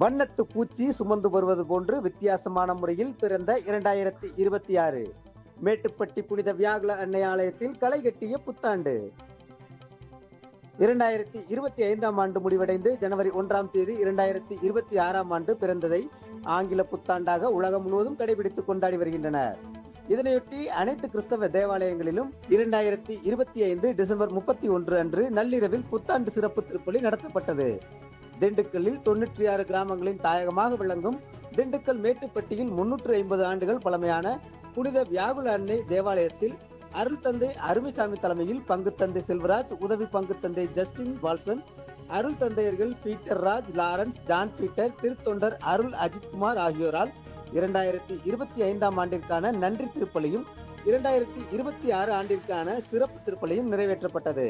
வண்ணத்து பூச்சி சுமந்து வருவது போன்று வித்தியாசமான முறையில் பிறந்த இரண்டாயிரத்தி இருபத்தி ஆறு. மேட்டுப்பட்டி புனித வியாகுல அன்னை ஆலயத்தில் களை கட்டிய புத்தாண்டு. இரண்டாயிரத்தி இருபத்தி ஐந்தாம் ஆண்டு முடிவடைந்து ஜனவரி ஒன்றாம் தேதி இரண்டாயிரத்தி இருபத்தி ஆறாம் ஆண்டு பிறந்ததை ஆங்கில புத்தாண்டாக உலகம் முழுவதும் கடைபிடித்துக் கொண்டாடி வருகின்றனர். இதனையொட்டி அனைத்து கிறிஸ்தவ தேவாலயங்களிலும் இரண்டாயிரத்தி இருபத்தி ஐந்து டிசம்பர் முப்பத்தி ஒன்று அன்று நள்ளிரவில் புத்தாண்டு சிறப்பு திருப்பலி நடத்தப்பட்டது. திண்டுக்கல்லில் தொன்னூற்றி ஆறு கிராமங்களின் தாயகமாக விளங்கும் திண்டுக்கல் மேட்டுப்பட்டியில் முன்னூற்று ஐம்பது ஆண்டுகள் பழமையான புனித வியாகுல அன்னை தேவாலயத்தில் அருள் தந்தை அருமைசாமி தலைமையில் பங்கு தந்தை செல்வராஜ் உதவி பங்கு தந்தை ஜஸ்டின் வால்சன் அருள் தந்தையர்கள் Peter Raj Lawrence John Peter திருத்தொண்டர் அருள் அஜித்குமார் ஆகியோரால் இரண்டாயிரத்தி இருபத்தி ஐந்தாம் ஆண்டிற்கான நன்றி திருப்பலியும் இரண்டாயிரத்தி இருபத்தி ஆறு ஆண்டிற்கான சிறப்பு திருப்பலியும் நிறைவேற்றப்பட்டது.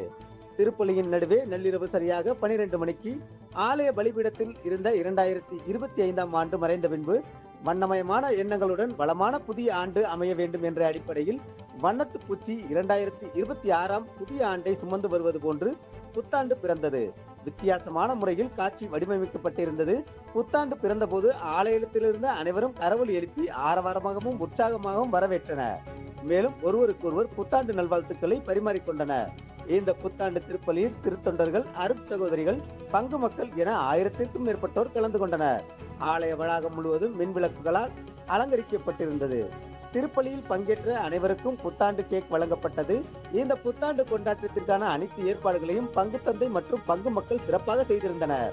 திருப்பலியின் நடுவே நள்ளிரவு சரியாக பனிரெண்டு மணிக்கு ஆலய பலிபீடத்தில் இருந்த இரண்டாயிரத்தி இருபத்தி ஐந்தாம் ஆண்டு மறைந்த பின்பு வண்ணமயமான எண்ணங்களுடன் வளமான புதிய ஆண்டு அமைய வேண்டும் என்ற அடிப்படையில் வண்ணத்து பூச்சி இரண்டாயிரத்தி இருபத்தி ஆறாம் புதிய ஆண்டை சுமந்து வருவது போன்று புத்தாண்டு பிறந்தது. வித்தியாசமான முறையில் காட்சி வடிவமைக்கப்பட்டிருந்தது. புத்தாண்டு பிறந்தபோது ஆலயத்திலிருந்து அனைவரும் கரவல் எழுப்பி ஆரவாரமாகவும் உற்சாகமாகவும் வரவேற்றனர். மேலும் ஒருவருக்கொருவர் புத்தாண்டு நல்வாழ்த்துக்களை பரிமாறிக்கொண்டனர். இந்த புத்தாண்டு திருப்பலியில் திருத்தொண்டர்கள் அருட்சகோதரிகள் பங்கு மக்கள் என ஆயிரத்திற்கும் மேற்பட்டோர் கலந்து கொண்டனர். ஆலய வளாகம் முழுவதும் மின் விளக்குகளால் அலங்கரிக்கப்பட்டிருந்தது. திருப்பலியில் பங்கேற்ற அனைவருக்கும் புத்தாண்டு கேக் வழங்கப்பட்டது. இந்த புத்தாண்டு கொண்டாட்டத்திற்கான அனைத்து ஏற்பாடுகளையும் பங்கு தந்தை மற்றும் பங்கு மக்கள் சிறப்பாக செய்திருந்தனர்.